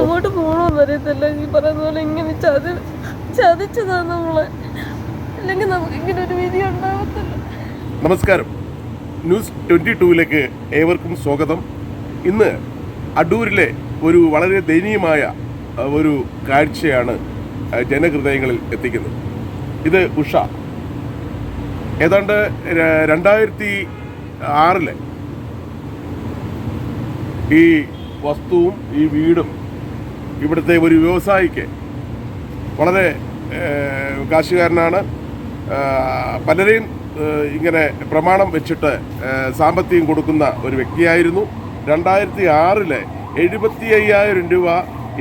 എങ്ങോട്ട് പോകണമെന്ന് അറിയത്തില്ല. ഈ പറയുന്ന പോലെ ഇങ്ങനെ ചതി ചതിച്ചതാണ് നമ്മളെ. അല്ലെങ്കിൽ നമുക്ക് ഇങ്ങനെ ഒരു വിധി ഉണ്ടാവത്തില്ല. നമസ്കാരം. ന്യൂസ് ട്വന്റി ടൂവിലേക്ക് ഏവർക്കും സ്വാഗതം. ഇന്ന് അടൂരിലെ ഒരു വളരെ ദയനീയമായ ഒരു കാഴ്ചയാണ് ജനഹൃദയങ്ങളിൽ എത്തിക്കുന്നത്. ഇത് ഉഷ. ഏതാണ്ട് രണ്ടായിരത്തി ആറിലെ ഈ വസ്തുവും ഈ വീടും ഇവിടുത്തെ ഒരു വ്യവസായിക്ക് വളരെ കാശുകാരനാണ്. പലരെയും ഇങ്ങനെ പ്രമാണം വെച്ചിട്ട് സാമ്പത്തികം കൊടുക്കുന്ന ഒരു വ്യക്തിയായിരുന്നു. രണ്ടായിരത്തി ആറിലെ എഴുപത്തി അയ്യായിരം രൂപ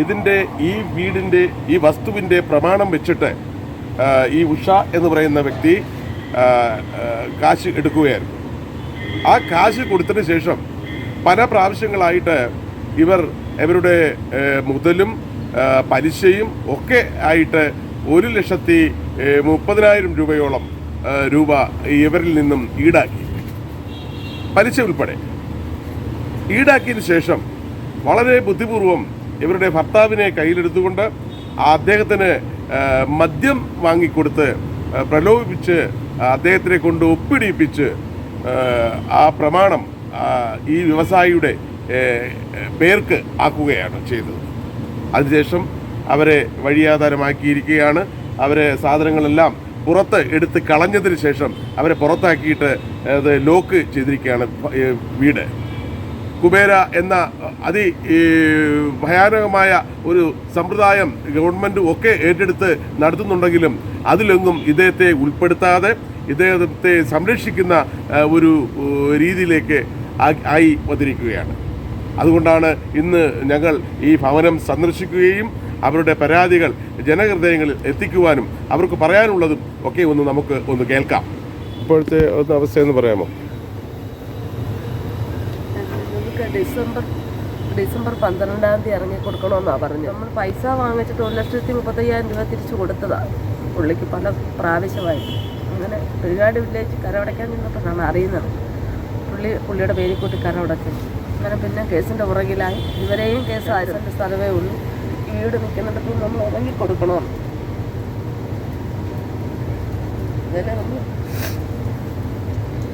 ഇതിന്റെ ഈ വീടിന്റെ ഈ വസ്തുവിന്റെ പ്രമാണം വെച്ചിട്ട് ഈ ഉഷ എന്ന് പറയുന്ന വ്യക്തി കാശ് എടുക്കുകയായിരുന്നു. ആ കാശ് കൊടുത്തതിന് ശേഷം പല പ്രാവശ്യങ്ങളായിട്ട് ഇവർ ഇവരുടെ മുതലും പലിശയും ഒക്കെ ആയിട്ട് ഒരു ലക്ഷത്തി മുപ്പതിനായിരം രൂപയോളം രൂപ ഇവരിൽ നിന്നും ഈടാക്കി. പലിശ ഉൾപ്പെടെ. ഈടാക്കിയതിന് ശേഷം വളരെ ബുദ്ധിപൂർവം ഇവരുടെ ഭർത്താവിനെ കയ്യിലെടുത്തുകൊണ്ട് അദ്ദേഹത്തിന് മദ്യം വാങ്ങിക്കൊടുത്ത് പ്രലോഭിപ്പിച്ച് അദ്ദേഹത്തിനെ കൊണ്ട് ഒപ്പിടിയിപ്പിച്ച് ആ പ്രമാണം ഈ വ്യവസായിയുടെ പേർക്ക് ആക്കുകയാണ് ചെയ്തത്. അതിനുശേഷം അവരെ വഴിയാധാരമാക്കിയിരിക്കുകയാണ്. അവരെ സാധനങ്ങളെല്ലാം പുറത്ത് എടുത്ത് കളഞ്ഞതിന് ശേഷം അവരെ പുറത്താക്കിയിട്ട് അത് ലോക്ക് ചെയ്തിരിക്കുകയാണ് വീട്. കുബേര എന്ന അതി ഭയാനകമായ ഒരു സമ്പ്രദായം ഗവൺമെന്റ് ഒക്കെ ഏറ്റെടുത്ത് നടത്തുന്നുണ്ടെങ്കിലും അതിലൊന്നും ഇദ്ദേഹത്തെ ഉൾപ്പെടുത്താതെ ഇദ്ദേഹത്തെ സംരക്ഷിക്കുന്ന ഒരു രീതിയിലേക്ക് ആയി വന്നിരിക്കുകയാണ്. അതുകൊണ്ടാണ് ഇന്ന് ഞങ്ങൾ ഈ ഭവനം സന്ദർശിക്കുകയും അവരുടെ പരാതികൾ ജനഹൃദയങ്ങളിൽ എത്തിക്കുവാനും അവർക്ക് പറയാനുള്ളതും ഒക്കെ ഒന്ന് നമുക്ക് ഒന്ന് കേൾക്കാം. ഇപ്പോഴത്തെ ഒന്ന് അവസ്ഥയെന്ന് പറയാമോ? ഡിസംബർ ഡിസംബർ പന്ത്രണ്ടാം തീയതി ഇറങ്ങി കൊടുക്കണമെന്നാണ് പറഞ്ഞു നമ്മൾ പൈസ വാങ്ങിച്ചിട്ട് ഒരു ലക്ഷത്തി മുപ്പത്തയ്യായിരം രൂപ തിരിച്ചു കൊടുത്തതാണ് പുള്ളിക്ക് പല പ്രാവശ്യമായിട്ട് അങ്ങനെ ഒരുപാട് വില്ലേജ് കരമടയ്ക്കാൻ നിന്നപ്പോഴാണ് അറിയുന്നത്. പുള്ളി പുള്ളിയുടെ പേരിൽ കൂട്ടി കരമടച്ചു അങ്ങനെ പിന്നെ കേസിന്റെ പുറകിലായി ഇവരെയും കേസ് ആയിരത്തിന്റെ സ്ഥലമേ ഉള്ളൂ. വീട് നിൽക്കുന്നിടത്ത് നമ്മൾ ഇറങ്ങി കൊടുക്കണം. നമ്മൾ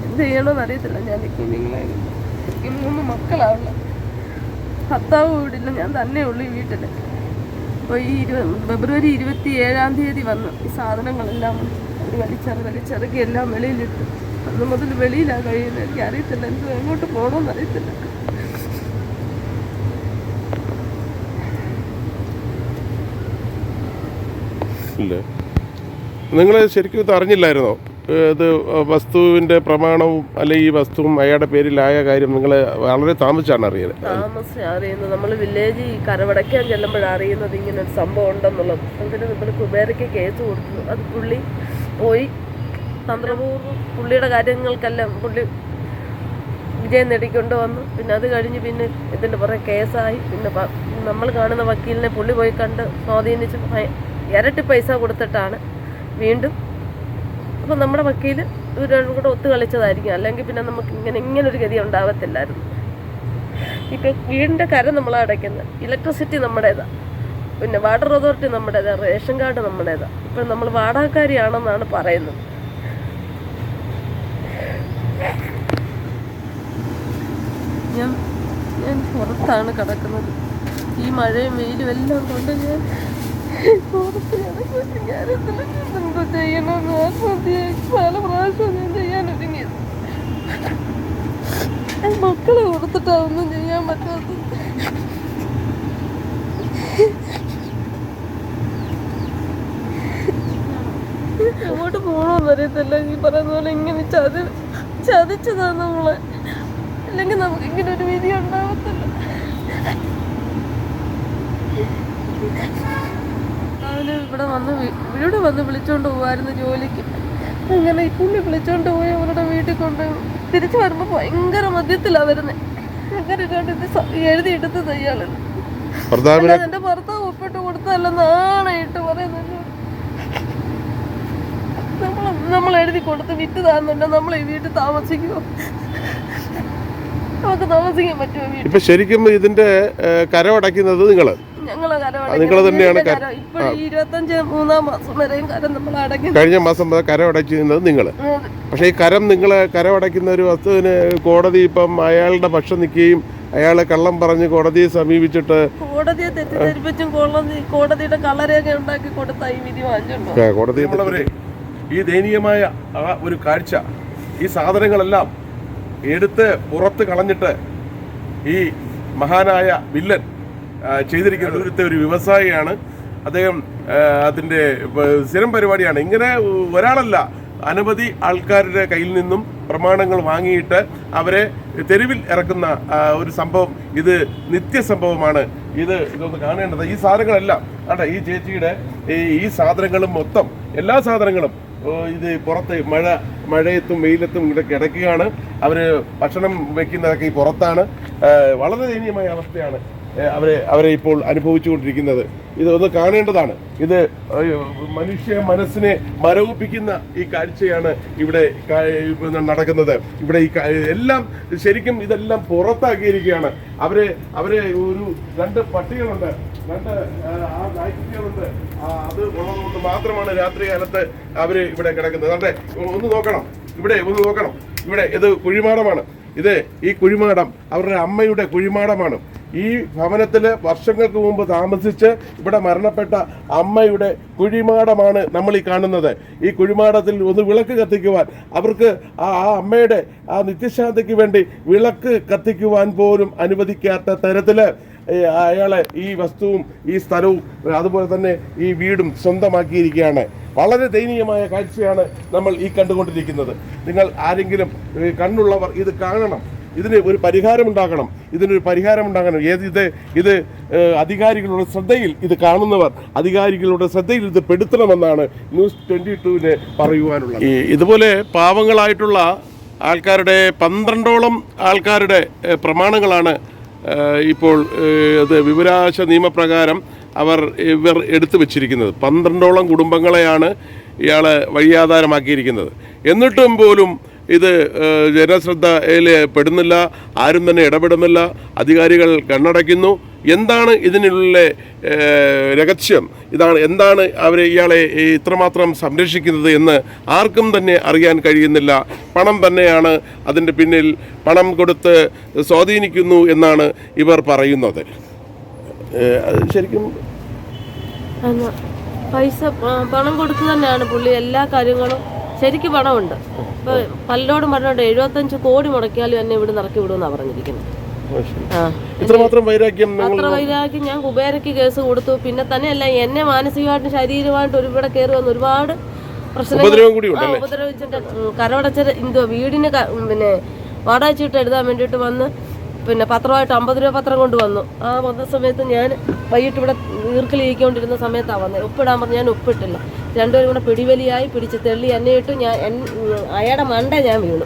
എന്ത് ചെയ്യണമെന്ന് അറിയത്തില്ല. ഞാൻ നിൽക്കുന്നില്ലായിരുന്നു മൂന്ന് മക്കളാവില്ല ഭർത്താവ് വീടില്ല. ഞാൻ തന്നെ ഉള്ളു ഈ വീട്ടിൽ അപ്പോൾ ഈ ഇരുപ ഫെബ്രുവരി ഇരുപത്തി ഏഴാം തീയതി വന്നു ഈ സാധനങ്ങളെല്ലാം അവർ വലിച്ചത് വലിച്ചിറക്കി എല്ലാം വെളിയിലിട്ടു. അന്ന് മുതൽ വെളിയിലാണ് കഴിയുന്നത്. എനിക്ക് അറിയത്തില്ല എന്ത് എങ്ങോട്ട് പോകണമെന്ന് അറിയത്തില്ല. ഇല്ല നിങ്ങൾ ശരിക്കും ഇത് അറിഞ്ഞില്ലായിരുന്നോ? ഇത് വസ്തുവിന്റെ പ്രമാണവും അല്ലെങ്കിൽ ഈ വസ്തുവും അയാളുടെ പേരിലായ കാര്യം നിങ്ങൾ വളരെ താമസിച്ചാണ് അറിയുന്നത് താമസം അറിയുന്നത്. നമ്മൾ വില്ലേജ് കരവടയ്ക്കാൻ ചെല്ലുമ്പോഴാണ് അറിയുന്നത് ഇങ്ങനെ ഒരു സംഭവം ഉണ്ടെന്നുള്ളത്. എന്നിട്ട് നമ്മൾ കുബേരയ്ക്ക് കേസ് കൊടുത്തു. അത് പുള്ളി പോയി. തന്ത്രപൂർവം പുള്ളിയുടെ കാര്യങ്ങൾക്കെല്ലാം പുള്ളി വിജയം നേടിക്കൊണ്ട് വന്നു പിന്നെ അത് കഴിഞ്ഞ് പിന്നെ ഇതിന്റെ പുറകെ കേസായി. പിന്നെ നമ്മൾ കാണുന്ന വക്കീലിനെ പുള്ളി പോയി കണ്ട് സ്വാധീനിച്ച് ഇരട്ടി പൈസ കൊടുത്തിട്ടാണ് വീണ്ടും. അപ്പം നമ്മുടെ വക്കീൽ ഇവരോടും കൂടെ ഒത്തു കളിച്ചതായിരിക്കും. അല്ലെങ്കിൽ പിന്നെ നമുക്ക് ഇങ്ങനെ ഇങ്ങനൊരു ഗതി ഉണ്ടാവത്തില്ലായിരുന്നു. ഇപ്പം വീടിന്റെ കര നമ്മൾ അടയ്ക്കുന്നത് ഇലക്ട്രിസിറ്റി നമ്മുടേതാണ് പിന്നെ വാട്ടർ അതോറിറ്റി നമ്മുടേതാണ് റേഷൻ കാർഡ് നമ്മുടേതാണ് ഇപ്പം നമ്മൾ വാടകക്കാരിയാണെന്നാണ് പറയുന്നത്. ഞാൻ ഞാൻ പുറത്താണ് കിടക്കുന്നത്. ഈ മഴയും വെയിലും എല്ലാം കൊണ്ട് ഞാൻ എന്തോ ചെയ്യണമെന്ന് ചെയ്യാൻ ഒരുങ്ങിയത് മക്കളെ കൊടുത്തിട്ടാ ഒന്നും ചെയ്യാൻ പറ്റാത്തത്. എങ്ങോട്ട് പോകണമെന്ന് അറിയത്തില്ല. ഈ പറയുന്ന പോലെ ഇങ്ങനെ ചതി ചതിച്ചതാണ് നമ്മളെ. അല്ലെങ്കിൽ നമുക്ക് ഇങ്ങനെ ഒരു വിധി ഉണ്ടാവത്തില്ല. അവന് ഇവിടെ വന്ന് ഇവിടെ വന്ന് വിളിച്ചോണ്ട് പോവായിരുന്നു ജോലിക്ക്. അങ്ങനെ പുള്ളി വിളിച്ചോണ്ട് പോയി അവരുടെ വീട്ടിൽ കൊണ്ട് തിരിച്ചു വരുമ്പോൾ ഭയങ്കര മദ്യത്തിലാണ് വരുന്നത് അങ്ങനെ കണ്ട് ഇത് എഴുതിയെടുത്തത് ഇയാൾ. എന്റെ ഭർത്താവ് ഒപ്പിട്ട് കൊടുത്തതല്ല നാണയിട്ട് പറയുന്നത് നമ്മൾ നമ്മൾ എഴുതി കൊടുത്ത് വിറ്റ് താന്നുണ്ട് നമ്മൾ ഈ വീട്ടിൽ താമസിക്കുമോ നമുക്ക് താമസിക്കാൻ പറ്റുമോ ഇപ്പൊ ശരിക്കും ഇതിന്റെ കരമടക്കുന്നത് കരമടയ്ക്കുന്നത് നിങ്ങൾ തന്നെയാണ് കഴിഞ്ഞ മാസം മുതൽ കരം അടയ്ക്കുന്നത് നിങ്ങൾ പക്ഷേ ഈ കരം നിങ്ങൾ കരമടയ്ക്കുന്ന ഒരു വസ്തുവിന് കോടതി ഇപ്പം അയാളുടെ പക്ഷം നിൽക്കുകയും അയാളെ കള്ളം പറഞ്ഞ് കോടതിയെ സമീപിച്ചിട്ട് കോടതിയെ തെറ്റിദ്ധരിപ്പിച്ചും കോടതി കോടതിയുടെ കളരൊക്കെ ഉണ്ടാക്കി കൊടുത്ത ഈ വിധി വാങ്ങിച്ചിട്ടുണ്ട് ആ, ഈ ദയനീയമായ ആ ഒരു കാഴ്ച ഈ സാധനങ്ങളെല്ലാം എടുത്ത് പുറത്ത് കളഞ്ഞിട്ട് ഈ മഹാനായ വില്ലൻ ആ, ചെയ്തിരിക്കുന്ന ദൂരത്തെ ഒരു വ്യവസായിയാണ്. അദ്ദേഹം അതിന്റെ സ്ഥിരം പരിപാടിയാണ്. ഇങ്ങനെ ഒരാളല്ല അനവധി ആൾക്കാരുടെ കയ്യിൽ നിന്നും പ്രമാണങ്ങൾ വാങ്ങിയിട്ട് അവരെ തെരുവിൽ ഇറക്കുന്ന ഒരു സംഭവം. ഇത് നിത്യസംഭവമാണ് ഇത് ഇതൊന്ന് കാണേണ്ടത്. ഈ സാധനങ്ങളെല്ലാം അട്ടെ ഈ ചേച്ചിയുടെ ഈ സാധനങ്ങളും മൊത്തം എല്ലാ സാധനങ്ങളും ഇത് പുറത്ത് മഴ മഴയത്തും വെയിലത്തും ഇവിടെ കിടക്കുകയാണ്. അവർ ഭക്ഷണം വെക്കുന്നതൊക്കെ ഈ പുറത്താണ്. വളരെ ദയനീയമായ അവസ്ഥയാണ്. അവരെ അവരെ ഇപ്പോൾ അനുഭവിച്ചുകൊണ്ടിരിക്കുന്നത്. ഇത് ഒന്ന് കാണേണ്ടതാണ്. ഇത് മനുഷ്യ മനസ്സിനെ മരവിപ്പിക്കുന്ന ഈ കാഴ്ചയാണ് ഇവിടെ നടക്കുന്നത്. ഇവിടെ ഈ എല്ലാം ശരിക്കും ഇതെല്ലാം പുറത്താക്കിയിരിക്കുകയാണ്. അവരെ അവരെ ഒരു രണ്ട് പട്ടികളുണ്ട്. രണ്ട് ആ, നായ്ക്കുട്ടികളുണ്ട് അത് ഉള്ളതുകൊണ്ട് മാത്രമാണ് രാത്രി കാലത്ത് അവർ ഇവിടെ കിടക്കുന്നത്. അതെ ഒന്ന് നോക്കണം. ഇവിടെ ഒന്ന് നോക്കണം. ഇവിടെ ഇത് കുഴിമാടമാണ്. ഇത് ഈ കുഴിമാടം അവരുടെ അമ്മയുടെ കുഴിമാടമാണ്. ഈ ഭവനത്തിൽ വർഷങ്ങൾക്ക് മുമ്പ് താമസിച്ച് ഇവിടെ മരണപ്പെട്ട അമ്മയുടെ കുഴിമാടമാണ് നമ്മൾ ഈ കാണുന്നത്. ഈ കുഴിമാടത്തിൽ ഒന്ന് വിളക്ക് കത്തിക്കുവാൻ അവർക്ക് ആ ആ അമ്മയുടെ ആ നിത്യശാന്തിക്ക് വേണ്ടി വിളക്ക് കത്തിക്കുവാൻ പോലും അനുവദിക്കാത്ത തരത്തിൽ ഏ, അയാളെ ഈ വസ്തുവും ഈ സ്ഥലവും അതുപോലെ തന്നെ ഈ വീടും സ്വന്തമാക്കിയിരിക്കുകയാണ്. വളരെ ദയനീയമായ കാഴ്ചയാണ് നമ്മൾ ഈ കണ്ടുകൊണ്ടിരിക്കുന്നത്. നിങ്ങൾ ആരെങ്കിലും കണ്ണുള്ളവർ ഇത് കാണണം. ഇതിന് ഒരു പരിഹാരം പരിഹാരമുണ്ടാകണം ഇതിനൊരു പരിഹാരമുണ്ടാകണം ഏത് ഇത് ഇത് അധികാരികളുടെ ശ്രദ്ധയിൽ ഇത് കാണുന്നവർ അധികാരികളുടെ ശ്രദ്ധയിൽ ഇത് പെടുത്തണമെന്നാണ് ന്യൂസ് ട്വന്റി ടുവിന് പറയുവാനുള്ളത്. ഈ ഇതുപോലെ പാവങ്ങളായിട്ടുള്ള ആൾക്കാരുടെ പന്ത്രണ്ടോളം ആൾക്കാരുടെ പ്രമാണങ്ങളാണ് ഇപ്പോൾ അത് വിവരാശ നിയമപ്രകാരം അവർ ഇവർ എടുത്തു വച്ചിരിക്കുന്നത്. പന്ത്രണ്ടോളം കുടുംബങ്ങളെയാണ് ഇയാൾ വഴിയാധാരമാക്കിയിരിക്കുന്നത്. എന്നിട്ടും പോലും ഇത് ജനശ്രദ്ധയിൽ പെടുന്നില്ല ആരും തന്നെ ഇടപെടുന്നില്ല. അധികാരികൾ കണ്ണടയ്ക്കുന്നു. എന്താണ് ഇതിനുള്ള രഹസ്യം? ഇതാണ് എന്താണ് അവരെ ഇയാളെ ഇത്രമാത്രം സംരക്ഷിക്കുന്നത് എന്ന് ആർക്കും തന്നെ അറിയാൻ കഴിയുന്നില്ല. പണം തന്നെയാണ് അതിന്റെ പിന്നിൽ പണം കൊടുത്ത് സ്വാധീനിക്കുന്നു എന്നാണ് ഇവർ പറയുന്നത്. ശരിക്കും പൈസ പണം കൊടുത്തു തന്നെയാണ് പുള്ളി എല്ലാ കാര്യങ്ങളും ശരിക്കും പണമുണ്ട്. ഇപ്പൊ പല്ലോടും പറഞ്ഞോണ്ട് എഴുപത്തഞ്ച് കോടി മുടക്കിയാലും എന്നെ ഇവിടെ നിറക്കി വിടുമെന്നാണ് പറഞ്ഞിരിക്കുന്നത്. ഇത്രമാത്രം വൈരാഗ്യം അത്ര വൈരാഗ്യം ഞാൻ കുബേരയ്ക്ക് കേസ് കൊടുത്തു. പിന്നെ തന്നെയല്ല എന്നെ മാനസികമായിട്ടും ശാരീരികമായിട്ടും ഒരുപാട് കയറി വന്ന് ഒരുപാട് പ്രശ്നങ്ങൾ ഉപദ്രവിച്ചിട്ട് കരമടച്ച എന്തോ വീടിന് പിന്നെ വാടക ചീട്ട് എഴുതാൻ വേണ്ടിയിട്ട് വന്ന് പിന്നെ പത്രമായിട്ട് അമ്പത് രൂപ പത്രം കൊണ്ട് വന്നു. ആ വന്ന സമയത്ത് ഞാൻ വൈകിട്ട് ഇവിടെ ഈർക്കിലിരിക്കൊണ്ടിരുന്ന സമയത്താണ് വന്നത് ഒപ്പിടാൻ പറഞ്ഞ് ഞാൻ ഒപ്പിട്ടില്ല രണ്ടുപേരും കൂടെ പിടിവലിയായി പിടിച്ച് തെള്ളി എന്നെ ഇട്ട് ഞാൻ അയാളുടെ മണ്ട ഞാൻ വീണു.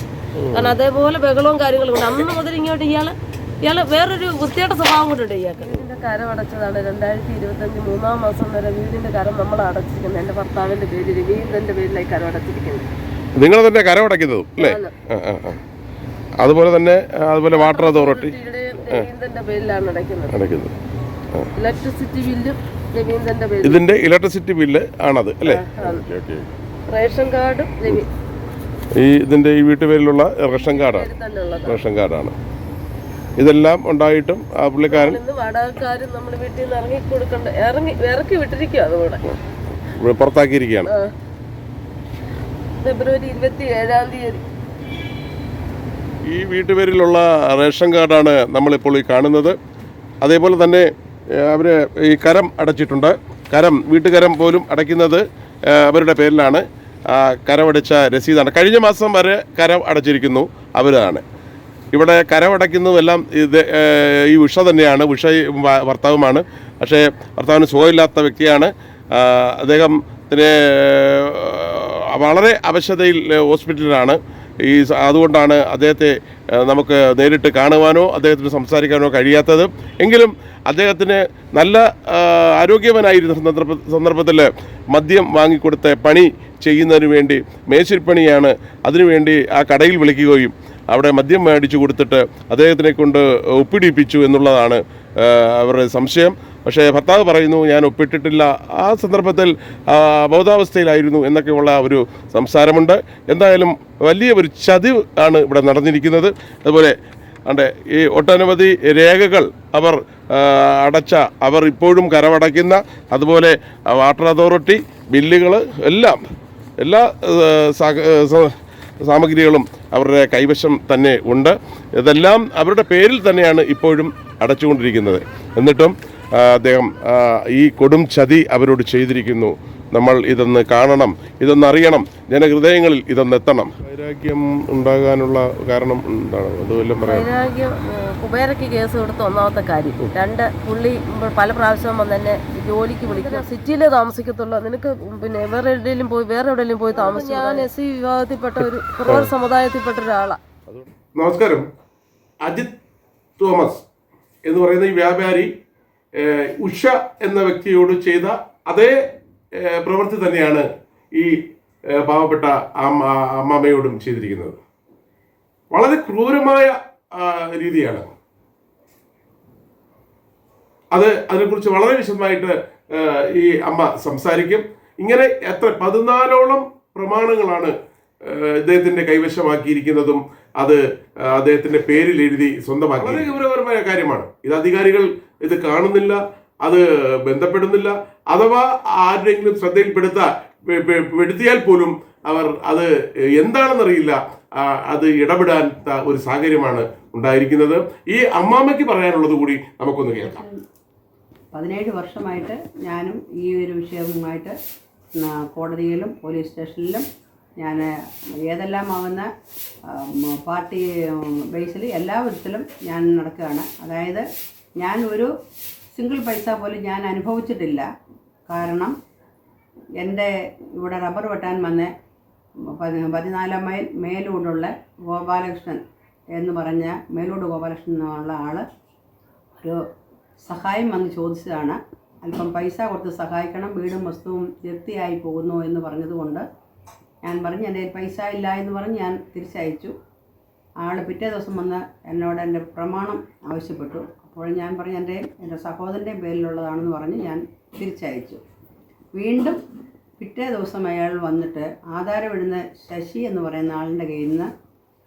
കാരണം അതേപോലെ ബഹളവും കാര്യങ്ങളും ഉണ്ട്. അന്ന് മുതൽ ഇങ്ങോട്ട് ഇയാൾ ഇയാൾ വേറൊരു വൃത്തിയുടെ സ്വഭാവം കൊണ്ടുണ്ട് ഇയാൾക്ക്. വീടിന്റെ കരം അടച്ചതാണ്. രണ്ടായിരത്തി ഇരുപത്തഞ്ച് മൂന്നാം മാസം വരെ വീടിന്റെ കരം നമ്മൾ അടച്ചിരിക്കുന്നത് എന്റെ ഭർത്താവിന്റെ പേര് രവീന്ദ്രന്റെ പേരിലായി കരം അടച്ചിരിക്കുന്നത് നിങ്ങൾ തന്നെ കരം അടയ്ക്കുന്നതും അല്ലേ. അതുപോലെ തന്നെ അതുപോലെ വാട്ടർ അതോറിറ്റി. ഇതിന്റെയും രവീന്ദ്രന്റെ പേരിലാണ് അടയ്ക്കുന്നത്. അടയ്ക്കുന്നത്. ഇലക്ട്രിസിറ്റി ബില്ലും രവീന്ദ്രന്റെ പേരിൽ ഇതിന്റെ ഇലക്ട്രിസിറ്റി ബില്ല് ആണത് അല്ലേ? Okay okay. റേഷൻ കാർഡും രവി ഈ ഇതിന്റെ ഈ വീട്ടുപേരിലുള്ള റേഷൻ കാർഡാണ്. റേഷൻ കാർഡാണ്. ഇതെല്ലാം ഉണ്ടായിട്ടും ആ പുള്ളിക്കാരൻ വാടകക്കാരും നമ്മൾ വീട്ടിൽ നിന്ന് ഇറങ്ങി കൊടുക്കണ്ട ഇറങ്ങി ഇറക്കി വിട്ടിരിക്കുക അതുകൂടെ ഇവിടെ പുറത്താക്കിയിരിക്കുകയാണ്. ഫെബ്രുവരി ഇരുപത്തി ഏഴാം തീയതി. ഈ വീട്ടുപേരിലുള്ള റേഷൻ കാർഡാണ് നമ്മളിപ്പോൾ ഈ കാണുന്നത്. അതേപോലെ തന്നെ അവർ ഈ കരം അടച്ചിട്ടുണ്ട്. കരം വീട്ടുകരം പോലും അടയ്ക്കുന്നത് അവരുടെ പേരിലാണ്. കരമടച്ച രസീതാണ്. കഴിഞ്ഞ മാസം വരെ കരം അടച്ചിരിക്കുന്നു അവരാണ്. ഇവിടെ കരമടയ്ക്കുന്നതെല്ലാം ഇത് ഈ ഉഷ തന്നെയാണ്. ഉഷ ഭർത്താവുമാണ്. പക്ഷേ ഭർത്താവിന് സുഖമില്ലാത്ത വ്യക്തിയാണ്. അദ്ദേഹം അദ്ദേഹത്തിന് വളരെ അവശതയിൽ ഹോസ്പിറ്റലിലാണ്. ഈ അതുകൊണ്ടാണ് അദ്ദേഹത്തെ നമുക്ക് നേരിട്ട് കാണുവാനോ അദ്ദേഹത്തിന് സംസാരിക്കാനോ കഴിയാത്തത്. എങ്കിലും അദ്ദേഹത്തിന് നല്ല ആരോഗ്യവനായിരുന്ന സന്ദർഭ സന്ദർഭത്തിൽ മദ്യം വാങ്ങിക്കൊടുത്ത പണി ചെയ്യുന്നതിന് വേണ്ടി മേശിരിപ്പണിയാണ് അതിനുവേണ്ടി ആ കടയിൽ വിളിക്കുകയും അവിടെ മദ്യം മേടിച്ചു കൊടുത്തിട്ട് അദ്ദേഹത്തിനെ കൊണ്ട് ഒപ്പിടിപ്പിച്ചു എന്നുള്ളതാണ് അവരുടെ സംശയം. പക്ഷേ ഭർത്താവ് പറയുന്നു ഞാൻ ഒപ്പിട്ടിട്ടില്ല. ആ സന്ദർഭത്തിൽ ബോധാവസ്ഥയിലായിരുന്നു എന്നൊക്കെയുള്ള ഒരു സംസാരമുണ്ട്. എന്തായാലും വലിയ ഒരു ചതിവ് ആണ് ഇവിടെ നടന്നിരിക്കുന്നത്. അതുപോലെ അണ്ട് ഈ ഒട്ടനവധി രേഖകൾ അവർ അടച്ച അവർ ഇപ്പോഴും കരമടയ്ക്കുന്ന അതുപോലെ വാട്ടർ അതോറിറ്റി ബില്ലുകൾ എല്ലാം എല്ലാ സാമഗ്രികളും അവരുടെ കൈവശം തന്നെ ഉണ്ട്. ഇതെല്ലാം അവരുടെ പേരിൽ തന്നെയാണ് ഇപ്പോഴും അടച്ചുകൊണ്ടിരിക്കുന്നത്. എന്നിട്ടും അദ്ദേഹം ഈ കൊടും ചതി അവരോട് ചെയ്തിരിക്കുന്നു. നമ്മൾ ഇതൊന്ന് കാണണം ഇതൊന്ന് അറിയണം ജനഹൃദയങ്ങളിൽ ഇതൊന്ന് എത്തണം വൈരാഗ്യം ഉണ്ടാകാനുള്ള കാരണം എന്താണ്? അത് വല്ലതും പറയാം വൈരാഗ്യം കുബേരയ്ക്ക് കേസ് കൊടുത്ത ഒന്നാമത്തെ കാര്യം. രണ്ട് പുള്ളി പല പ്രാവശ്യം വന്ന് ജോലിക്ക് വിളിക്കുക സിറ്റിയിലേ താമസിക്കത്തുള്ളൂ. നിനക്ക് പിന്നെ വേറെ എവിടെയെങ്കിലും പോയി വേറെ എവിടെയെങ്കിലും പോയി താമസിക്കും ഞാൻ എസ് സി വിഭാഗത്തിൽപ്പെട്ട ഒരു കുറവ് സമുദായത്തിൽപ്പെട്ട ഒരാളാണ് നമസ്കാരം. അജിത് തോമസ് എന്ന് പറയുന്ന ഈ വ്യാപാരി ഉഷ എന്ന വ്യക്തിയോട് ചെയ്ത അതേ പ്രവൃത്തി തന്നെയാണ് ഈ പാവപ്പെട്ട അമ്മ അമ്മാമ്മയോടും ചെയ്തിരിക്കുന്നത്. വളരെ ക്രൂരമായ രീതിയാണ്. അത് അതിനെക്കുറിച്ച് വളരെ വിശദമായിട്ട് ഈ അമ്മ സംസാരിക്കും. ഇങ്ങനെ എത്ര പതിനാലോളം പ്രമാണങ്ങളാണ് ഇദ്ദേഹത്തിന്റെ കൈവശമാക്കിയിരിക്കുന്നതും അത് അദ്ദേഹത്തിന്റെ പേരിൽ എഴുതി സ്വന്തമാക്കി. വളരെ ഗൗരവപരമായ കാര്യമാണ്. ഇത് അധികാരികൾ ഇത് കാണുന്നില്ല അത് ബന്ധപ്പെടുന്നില്ല അഥവാ ആരുടെയെങ്കിലും ശ്രദ്ധയിൽപ്പെടുത്താൻ പെടുത്തിയാൽ പോലും അവർ അത് എന്താണെന്നറിയില്ല. അത് ഇടപെടാൻ ഒരു സാഹചര്യമാണ് ഉണ്ടായിരിക്കുന്നത്. ഈ അമ്മാമ്മയ്ക്ക് പറയാനുള്ളത് കൂടി നമുക്കൊന്ന് കേൾക്കാം. പതിനേഴ് വർഷമായിട്ട് ഞാനും ഈ ഒരു വിഷയവുമായിട്ട് കോടതിയിലും പോലീസ് സ്റ്റേഷനിലും ഞാൻ ഏതെല്ലാം ആവുന്ന പാർട്ടി ബേസിൽ എല്ലാ വിധത്തിലും ഞാൻ നടക്കുകയാണ്. അതായത് ഞാൻ ഒരു സിംഗിൾ പൈസ പോലും ഞാൻ അനുഭവിച്ചിട്ടില്ല. കാരണം എന്റെ ഇവിടെ റബ്ബർ വെട്ടാൻ വന്ന പതി- പതിനാലാം മൈൽ മേലൂടുള്ള ഗോപാലകൃഷ്ണൻ എന്ന് പറഞ്ഞ മേലൂട് ഗോപാലകൃഷ്ണൻ എന്നുള്ള ആൾ ഒരു സഹായം വന്ന് ചോദിച്ചതാണ്. അല്പം പൈസ കൊടുത്ത് സഹായിക്കണം വീടും വസ്തുവും ജപ്തിയായി പോകുന്നു എന്ന് പറഞ്ഞതുകൊണ്ട് ഞാൻ പറഞ്ഞു എന്റെ പൈസ ഇല്ല എന്ന് പറഞ്ഞ് ഞാൻ തിരിച്ചയച്ചു. ആൾ പിറ്റേ ദിവസം വന്ന് എന്നോട് എന്റെ പ്രമാണം ആവശ്യപ്പെട്ടു. അപ്പോൾ ഞാൻ പറഞ്ഞു എന്റെ എന്റെ സഹോദരന്റെ പേരിലുള്ളതാണെന്ന് പറഞ്ഞ് ഞാൻ തിരിച്ചയച്ചു. വീണ്ടും പിറ്റേ ദിവസം അയാൾ വന്നിട്ട് ആധാരം ഇടുന്ന ശശി എന്ന് പറയുന്ന ആളിന്റെ കയ്യിൽ നിന്ന്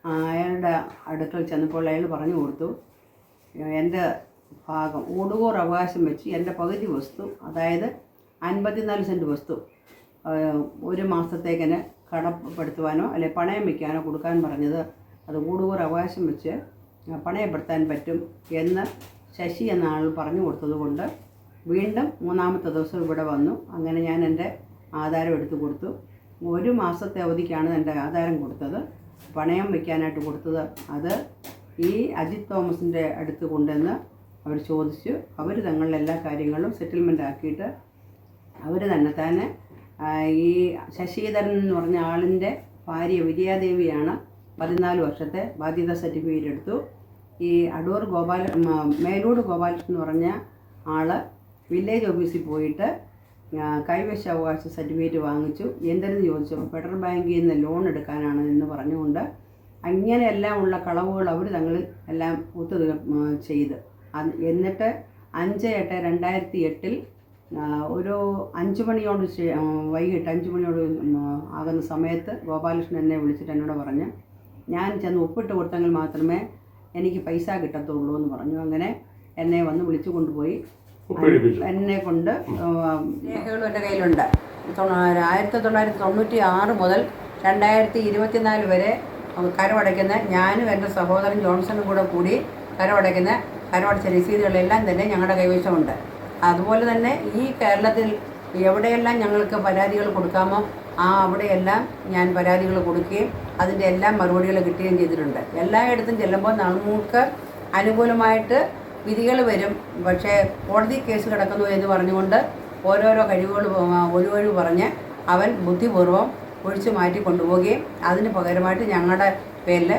അയാളുടെ അടുക്കൽ ചെന്നപ്പോൾ അയാൾ പറഞ്ഞു കൊടുത്തു എന്റെ ഭാഗം ഓടുകൂർ അവകാശം വെച്ച് എന്റെ പകുതി വസ്തു അതായത് അൻപത്തിനാല് സെന്റ് വസ്തു ഒരു മാസത്തേക്കിന് കടപ്പെടുത്തുവാനോ അല്ലെ പണയം വയ്ക്കാനോ കൊടുക്കാൻ പറഞ്ഞത്. അത് ഊടുകൂർ അവകാശം വെച്ച് പണയപ്പെടുത്താൻ പറ്റും എന്ന് ശശി എന്ന ആൾ പറഞ്ഞു കൊടുത്തത് കൊണ്ട് വീണ്ടും മൂന്നാമത്തെ ദിവസം ഇവിടെ വന്നു. അങ്ങനെ ഞാൻ എന്റെ ആധാരം എടുത്തു കൊടുത്തു. ഒരു മാസത്തെ അവധിക്കാണ് എന്റെ ആധാരം കൊടുത്തത്. പണയം വയ്ക്കാനായിട്ട് കൊടുത്തത് അത് ഈ അജിത് തോമസിന്റെ അടുത്ത് കൊണ്ടുവന്ന് അവർ ചോദിച്ചു. അവർ തങ്ങളുടെ എല്ലാ കാര്യങ്ങളും സെറ്റിൽമെന്റ് ആക്കിയിട്ട് അവർ തന്നെ തന്നെ ഈ ശശിധരൻ എന്ന് പറഞ്ഞ ആളിന്റെ ഭാര്യ വിജയാദേവിയാണ് പതിനാല് വർഷത്തെ ബാധ്യത സർട്ടിഫിക്കറ്റ് എടുത്തു. ഈ അടൂർ ഗോപാല മേലൂർ ഗോപാലകൃഷ്ണൻ എന്ന് പറഞ്ഞ ആൾ വില്ലേജ് ഓഫീസിൽ പോയിട്ട് കൈവശ അവകാശ സർട്ടിഫിക്കറ്റ് വാങ്ങിച്ചു. എന്തെന്ന് ചോദിച്ചു ഫെഡറൽ ബാങ്കിൽ നിന്ന് ലോൺ എടുക്കാനാണ് എന്ന് പറഞ്ഞുകൊണ്ട് അങ്ങനെയെല്ലാം ഉള്ള കളവുകൾ അവർ തങ്ങൾ എല്ലാം ഒത്തു ചെയ്ത്. എന്നിട്ട് അഞ്ച് എട്ട് രണ്ടായിരത്തി എട്ടിൽ ഒരു അഞ്ച് മണിയോട് വൈകിട്ട് അഞ്ച് മണിയോട് ആകുന്ന സമയത്ത് ഗോപാലകൃഷ്ണൻ എന്നെ വിളിച്ചിട്ട് എന്നോട് പറഞ്ഞ് ഞാൻ ചെന്ന് ഒപ്പിട്ട് കൊടുത്തെങ്കിൽ മാത്രമേ എനിക്ക് പൈസ കിട്ടത്തുള്ളൂ എന്ന് പറഞ്ഞു. അങ്ങനെ എന്നെ വന്ന് വിളിച്ചു കൊണ്ടുപോയി. എന്നെ കൊണ്ട് രേഖകളും എന്റെ കയ്യിലുണ്ട്. ആയിരത്തി തൊള്ളായിരത്തി തൊണ്ണൂറ്റി ആറ് മുതൽ രണ്ടായിരത്തി ഇരുപത്തിനാല് വരെ കരമടയ്ക്കുന്ന ഞാനും എന്റെ സഹോദരൻ ജോൺസണും കൂടെ കൂടി കരമടയ്ക്കുന്ന കരമടച്ച രസീതുകളെല്ലാം തന്നെ ഞങ്ങളുടെ കൈവശമുണ്ട്. അതുപോലെ തന്നെ ഈ കേരളത്തിൽ എവിടെയെല്ലാം ഞങ്ങൾക്ക് പരാതികൾ കൊടുക്കാമോ ആ അവിടെയെല്ലാം ഞാൻ പരാതികൾ കൊടുക്കുകയും അതിന്റെ എല്ലാം മറുപടികൾ കിട്ടുകയും ചെയ്തിട്ടുണ്ട്. എല്ലായിടത്തും ചെല്ലുമ്പോൾ നമുക്ക് അനുകൂലമായിട്ട് വിധികൾ വരും. പക്ഷേ കോടതി കേസ് കിടക്കുന്നു എന്ന് പറഞ്ഞുകൊണ്ട് ഓരോരോ കഴിവുകൾ ഒരു വഴി പറഞ്ഞ് അവൻ ബുദ്ധിപൂർവം ഒഴിച്ചു മാറ്റി കൊണ്ടുപോവുകയും അതിന് പകരമായിട്ട് ഞങ്ങളുടെ പേരിൽ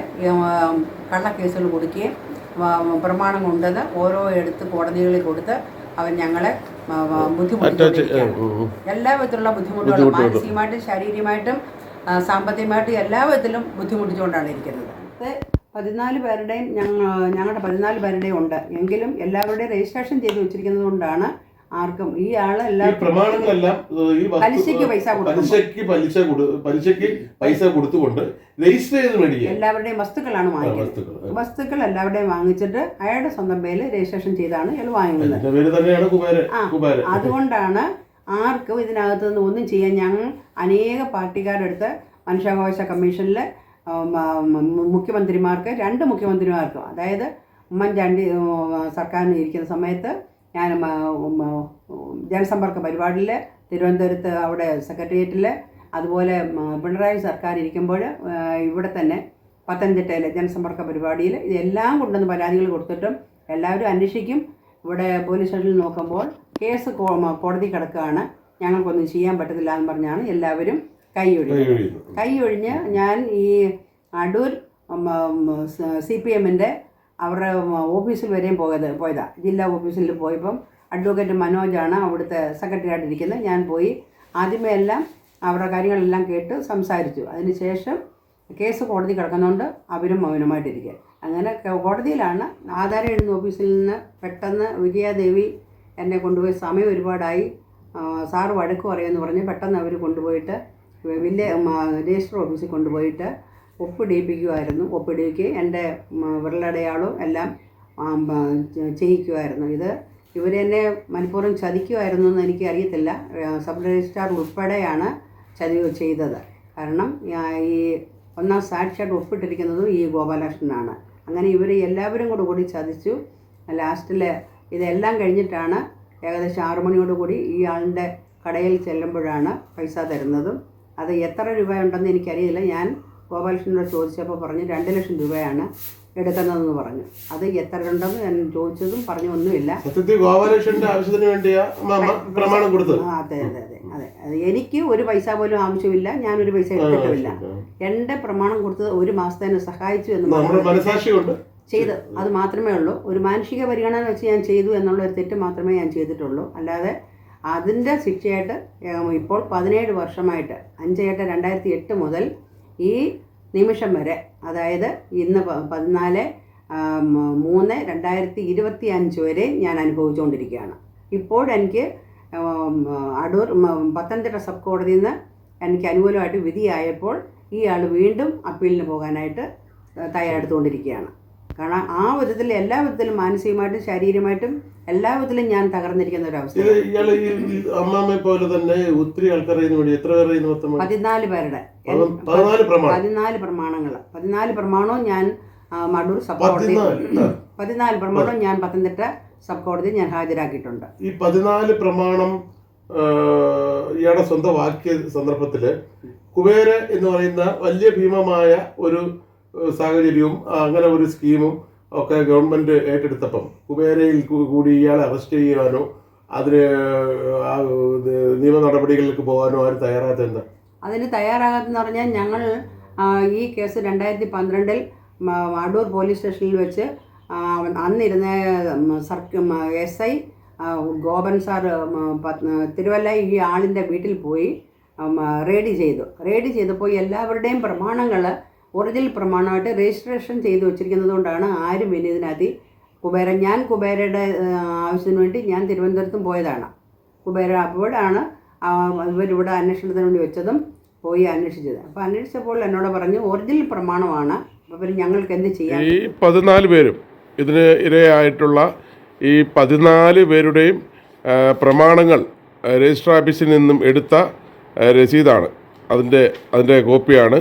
കള്ളക്കേസുകൾ കൊടുക്കുകയും പ്രമാണം കൊണ്ടുവന്ന് ഓരോ എടുത്ത് കോടതികളിൽ കൊടുത്ത് അവൻ ഞങ്ങളെ ആ, എല്ലാ വിധത്തിലുള്ള ബുദ്ധിമുട്ടുകളും മാനസികമായിട്ടും ശാരീരികമായിട്ടും സാമ്പത്തികമായിട്ടും എല്ലാ വിധത്തിലും ബുദ്ധിമുട്ടിച്ചുകൊണ്ടാണ് ഇരിക്കുന്നത്. പതിനാല് പേരുടെയും ഞങ്ങൾ ഞങ്ങളുടെ പതിനാല് പേരുടെയും ഉണ്ട്. എങ്കിലും എല്ലാവരുടെയും രജിസ്ട്രേഷൻ ചെയ്ത് വെച്ചിരിക്കുന്നത് കൊണ്ടാണ് ആർക്കും ഈ ആൾ ഈ പ്രമാണങ്ങളെല്ലാം പലിശയ്ക്ക് പൈസ പലിശക്ക് പലിശ പലിശക്ക് പൈസ കൊടുത്തുകൊണ്ട് രജിസ്റ്റർ ചെയ്ത് മേടിക്കുക. എല്ലാവരുടെയും വസ്തുക്കളാണ് വാങ്ങിക്കുന്നത്. വസ്തുക്കൾ. എല്ലാവരുടെയും വാങ്ങിച്ചിട്ട് അയാളുടെ സ്വന്തം പേര് രജിസ്ട്രേഷൻ ചെയ്താണ് ഇയാൾ വാങ്ങുന്നത്. അതുകൊണ്ടാണ് ആർക്കും ഇതിനകത്ത് നിന്ന് ഒന്നും ചെയ്യാൻ ഞങ്ങൾ അനേക പാർട്ടിക്കാരുടെ അടുത്ത് മനുഷ്യാവകാശ കമ്മീഷനിൽ മുഖ്യമന്ത്രിമാർക്ക് രണ്ട് മുഖ്യമന്ത്രിമാർക്കും. അതായത് ഉമ്മൻചാണ്ടി സർക്കാരിന് ഇരിക്കുന്ന സമയത്ത് ഞാൻ ജനസമ്പർക്ക പരിപാടിയിൽ തിരുവനന്തപുരത്ത് അവിടെ സെക്രട്ടേറിയറ്റിൽ അതുപോലെ പിണറായി സർക്കാർ ഇരിക്കുമ്പോൾ ഇവിടെ തന്നെ പത്തനംതിട്ടയിലെ ജനസമ്പർക്ക പരിപാടിയിൽ ഇതെല്ലാം കൊണ്ടുവന്ന് പരാതികൾ കൊടുത്തിട്ടും എല്ലാവരും അന്വേഷിക്കും. ഇവിടെ പോലീസ് സ്റ്റേഷനിൽ നോക്കുമ്പോൾ കേസ് കോടതി കിടക്കുകയാണ്. ഞങ്ങൾക്കൊന്നും ചെയ്യാൻ പറ്റത്തില്ല എന്ന് പറഞ്ഞാണ് എല്ലാവരും കൈയൊഴിഞ്ഞത് കൈ ഒഴിഞ്ഞ് ഞാൻ ഈ അടൂർ സി പി എമ്മിന്റെ അവരുടെ ഓഫീസിൽ വരെയും പോയത് പോയതാ. ജില്ലാ ഓഫീസിൽ പോയപ്പം അഡ്വക്കേറ്റ് മനോജാണ് അവിടുത്തെ സെക്രട്ടറി ആയിട്ടിരിക്കുന്നത് ഞാൻ പോയി ആദ്യമേ എല്ലാം അവരുടെ കാര്യങ്ങളെല്ലാം കേട്ട് സംസാരിച്ചു. അതിനുശേഷം കേസ് കോടതി കിടക്കുന്നതുകൊണ്ട് അവരും മൗനമായിട്ടിരിക്കുക. അങ്ങനെ കോടതിയിലാണ് ആധാരം എഴുതുന്ന ഓഫീസിൽ നിന്ന് പെട്ടെന്ന് വിജയാദേവി എന്നെ കൊണ്ടുപോയി സമയം ഒരുപാടായി. സാറ് വഴക്ക് പറയുമെന്ന് പറഞ്ഞ് പെട്ടെന്ന് അവർ കൊണ്ടുപോയിട്ട് വില്ലേ രജിസ്റ്റർ ഓഫീസിൽ കൊണ്ടുപോയിട്ട് ഒപ്പിടിയിപ്പിക്കുമായിരുന്നു ഒപ്പിടിയിക്കുകയും എന്റെ വിരലടയാളും എല്ലാം ചെയ്യിക്കുമായിരുന്നു ഇത് ഇവരെന്നെ മനഃപൂർവം ചതിക്കുമായിരുന്നു എന്ന് എനിക്ക് അറിയത്തില്ല സബ് രജിസ്ട്രാർ ഉൾപ്പെടെയാണ് ചതി ചെയ്തത്. കാരണം ഈ ഒന്നാം സാക്ഷിയായിട്ട് ഒപ്പിട്ടിരിക്കുന്നതും ഈ ഗോപാലകൃഷ്ണനാണ്. അങ്ങനെ ഇവർ എല്ലാവരും കൂടെ കൂടി ചതിച്ചു. ലാസ്റ്റിൽ ഇതെല്ലാം കഴിഞ്ഞിട്ടാണ് ഏകദേശം ആറു മണിയോടുകൂടി ഈ ആളിന്റെ കടയിൽ ചെല്ലുമ്പോഴാണ് പൈസ തരുന്നതും അത് എത്ര രൂപയുണ്ടെന്ന് എനിക്കറിയില്ല. ഞാൻ ഗോപാലകൃഷ്ണനോട് ചോദിച്ചപ്പോൾ പറഞ്ഞു രണ്ട് ലക്ഷം രൂപയാണ് എടുക്കുന്നതെന്ന് പറഞ്ഞു. അത് എത്ര ഉണ്ടെന്ന് ഞാൻ ചോദിച്ചതും പറഞ്ഞു ഒന്നുമില്ല. സത്യത്തിൽ ഗോപാലകൃഷ്ണന്റെ ആവശ്യത്തിന് വേണ്ടിയാ മാമ പ്രമാണം കൊടുത്തത്? അതെ അതെ അതെ അതെ. അത് എനിക്ക് ഒരു പൈസ പോലും ആവശ്യമില്ല ഞാനൊരു പൈസ എടുത്തിട്ടില്ല എന്റെ പ്രമാണം കൊടുത്തത് ഒരു മാസത്തേനെ സഹായിച്ചു എന്ന് ചെയ്ത്. അത് മാത്രമേ ഉള്ളൂ. ഒരു മാനുഷിക പരിഗണന വെച്ച് ഞാൻ ചെയ്തു എന്നുള്ള ഒരു തെറ്റ് മാത്രമേ ഞാൻ ചെയ്തിട്ടുള്ളൂ. അല്ലാതെ അതിന്റെ ശിക്ഷയായിട്ട് ഇപ്പോൾ പതിനേഴ് വർഷമായിട്ട് അഞ്ച് എട്ട് രണ്ടായിരത്തി എട്ട് മുതൽ ഈ നിമിഷം വരെ അതായത് ഇന്ന് പതിനാല് മൂന്ന് രണ്ടായിരത്തി ഇരുപത്തി അഞ്ച് വരെ ഞാൻ അനുഭവിച്ചുകൊണ്ടിരിക്കുകയാണ്. ഇപ്പോഴെനിക്ക് അടൂർ പത്തനംതിട്ട സബ് കോടതിയിൽ നിന്ന് എനിക്ക് അനുകൂലമായിട്ട് വിധിയായപ്പോൾ ഈ ആൾ വീണ്ടും അപ്പീലിന് പോകാനായിട്ട് തയ്യാറെടുത്തുകൊണ്ടിരിക്കുകയാണ്. കാരണം ആ വിധത്തിൽ എല്ലാ വിധത്തിലും മാനസികമായിട്ടും ശാരീരികമായിട്ടും എല്ലാ വിധത്തിലും ഞാൻ തകർന്നിരിക്കുന്ന ഒരു അവസ്ഥ ഇയാൾ ഈ അമ്മാമ്മയെ പോലെ തന്നെ ഒത്തിരി ആൾക്കാർ എത്ര പേർ പതിനാല് പേരുടെ. പതിനാല് പ്രമാണം. പതിനാല് പ്രമാണങ്ങൾ പതിനാല് പ്രമാണവും ഞാൻ മടൂർ സബ് കോടതി പതിനാല്. പ്രമാണവും ഞാൻ പത്തനംതിട്ട സബ് കോടതി ഞാൻ ഹാജരാക്കിയിട്ടുണ്ട്. ഈ പതിനാല് പ്രമാണം ഇയാളെ സ്വന്തം വാക്യ സന്ദർഭത്തിൽ കുബേര എന്ന് പറയുന്ന വലിയ ഭീമമായ ഒരു സാഹചര്യവും അങ്ങനെ ഒരു സ്കീമും ഒക്കെ ഗവൺമെന്റ് ഏറ്റെടുത്തപ്പം കുബേരയിൽ കൂടി ഇയാളെ അറസ്റ്റ് ചെയ്യാനോ അതിന് നിയമ നടപടികളിലേക്ക് പോകാനോ ആരും തയ്യാറാകാത്ത എന്താ? അതിന് തയ്യാറാകാത്തെന്ന് പറഞ്ഞാൽ ഞങ്ങൾ ഈ കേസ് രണ്ടായിരത്തി പന്ത്രണ്ടിൽ അടൂർ പോലീസ് സ്റ്റേഷനിൽ വെച്ച് അന്നിരുന്ന ഉം, സർക്ക S I Gopan sir Thiruvalla ഈ ആളിന്റെ വീട്ടിൽ പോയി റെയ്ഡ് ചെയ്തു. റെയ്ഡ് ചെയ്തപ്പോൾ എല്ലാവരുടെയും പ്രമാണങ്ങൾ ഒറിജിനൽ പ്രമാണമായിട്ട് രജിസ്ട്രേഷൻ ചെയ്ത് വെച്ചിരിക്കുന്നത് കൊണ്ടാണ് ആരും ഇനി ഇതിനകത്ത് കുബേര ഞാൻ കുബേരയുടെ ആവശ്യത്തിന് വേണ്ടി ഞാൻ തിരുവനന്തപുരത്തും പോയതാണ്. കുബേര അപ്പോഴാണ് ഇവരിവിടെ അന്വേഷണത്തിന് വേണ്ടി വെച്ചതും പോയി അന്വേഷിച്ചത്. അപ്പോൾ അന്വേഷിച്ചപ്പോൾ എന്നോട് പറഞ്ഞു ഒറിജിനൽ പ്രമാണമാണ്. അപ്പോൾ ഞങ്ങൾക്ക് എന്ത് ചെയ്യാം ഈ പതിനാല് പേരും ഇതിന് ഇരയായിട്ടുള്ള ഈ പതിനാല് പേരുടെയും പ്രമാണങ്ങൾ രജിസ്റ്റർ ഓഫീസിൽ നിന്നും എടുത്ത രസീതാണ്. അതിന്റെ അതിന്റെ കോപ്പിയാണ്.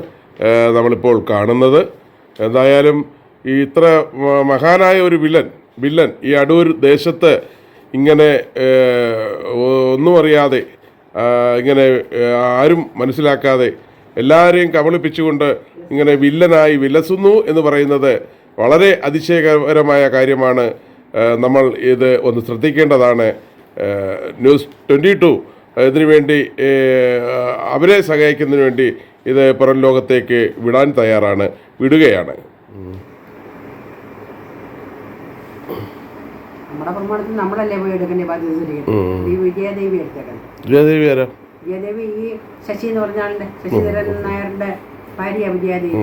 നമ്മളിപ്പോൾ കാണുന്നത്. എന്തായാലും ഈ ഇത്ര മഹാനായ ഒരു വില്ലൻ വില്ലൻ ഈ അടൂർ ദേശത്ത് ഇങ്ങനെ ഒന്നും അറിയാതെ ഇങ്ങനെ ആരും മനസ്സിലാക്കാതെ എല്ലാവരെയും കബളിപ്പിച്ചുകൊണ്ട് ഇങ്ങനെ വില്ലനായി വിലസുന്നു എന്ന് പറയുന്നത് വളരെ അതിശയകരമായ കാര്യമാണ്. നമ്മൾ ഇത് ഒന്ന് ശ്രദ്ധിക്കേണ്ടതാണ്. ന്യൂസ് ട്വന്റി ടു ഇതിനു വേണ്ടി അവരെ സഹായിക്കുന്നതിന് വേണ്ടി ഇത് പുറം ലോകത്തേക്ക് വിടാൻ തയ്യാറാണ് വിടുകയാണ്. വിജയദേവി ആരാ? വിജയദേവി ഈ ശശി എന്ന് പറഞ്ഞാളുടെ ശശിധരൻ നായരുടെ ഭാര്യ വിജയദേവി.